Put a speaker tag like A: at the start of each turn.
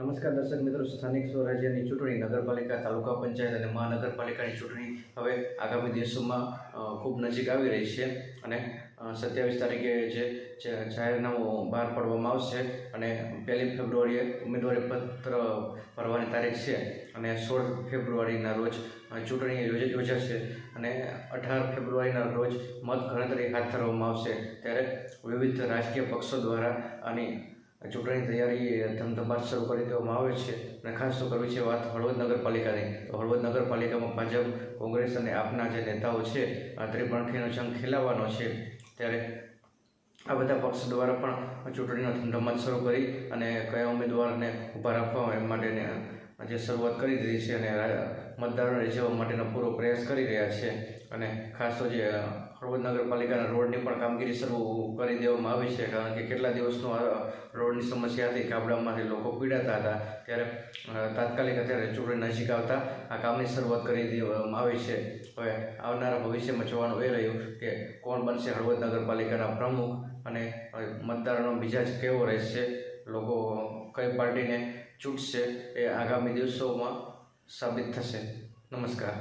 A: નમસ્કાર દર્શક મિત્રો, સ્થાનિક સ્વરાજ્યની ચૂંટણી, નગરપાલિકા, તાલુકા પંચાયત અને મહાનગરપાલિકાની ચૂંટણી હવે આગામી દિવસોમાં ખૂબ નજીક આવી રહી છે અને સત્યાવીસ તારીખે જે જાહેરનામું બહાર પાડવામાં આવશે અને પહેલી ફેબ્રુઆરીએ ઉમેદવારી પત્ર ભરવાની તારીખ છે અને સોળ ફેબ્રુઆરીના રોજ ચૂંટણી યોજ- યોજાશે અને અઢાર ફેબ્રુઆરીના રોજ મત ગણતરી હાથ ધરવામાં આવશે. ત્યારે વિવિધ રાજકીય પક્ષો દ્વારા આની ચૂંટણી તૈયારી ધમધમાટ શરૂ કરી દેવામાં આવે છે અને ખાસ તો કરવી છે વાત હળવદ નગરપાલિકાની. તો હળવદ નગરપાલિકામાં ભાજપ, કોંગ્રેસ અને આપના જે નેતાઓ છે ત્રિપંખીનો જંગ ખેલાવવાનો છે. ત્યારે આ બધા પક્ષ દ્વારા પણ ચૂંટણીનો ધમધમાટ શરૂ કરી અને કયા ઉમેદવારને ઊભા રાખવા એ માટેને જે શરૂઆત કરી દીધી છે અને મતદારોને રીઝવવા માટેનો પૂરો પ્રયાસ કરી રહ્યા છે અને ખાસ તો જે હળવદ નગરપાલિકાના રોડની પણ કામગીરી શરૂ કરી દેવામાં આવી છે કારણ કે કેટલા દિવસનો રોડની સમસ્યા હતી ગામડામાંથી લોકો પીડાતા હતા ત્યારે તાત્કાલિક અત્યારે ચૂંટણી નજીક આવતા આ કામની શરૂઆત કરી દેવામાં આવી છે. હવે આવનારા ભવિષ્યમાં જોવાનું એ રહ્યું કે કોણ બનશે હળવદ નગરપાલિકાના પ્રમુખ અને મતદારોનો મિજાજ કેવો રહેશે, લોકો કઈ પાર્ટીને ચૂંટશે એ આગામી દિવસોમાં સાબિત થશે. નમસ્કાર.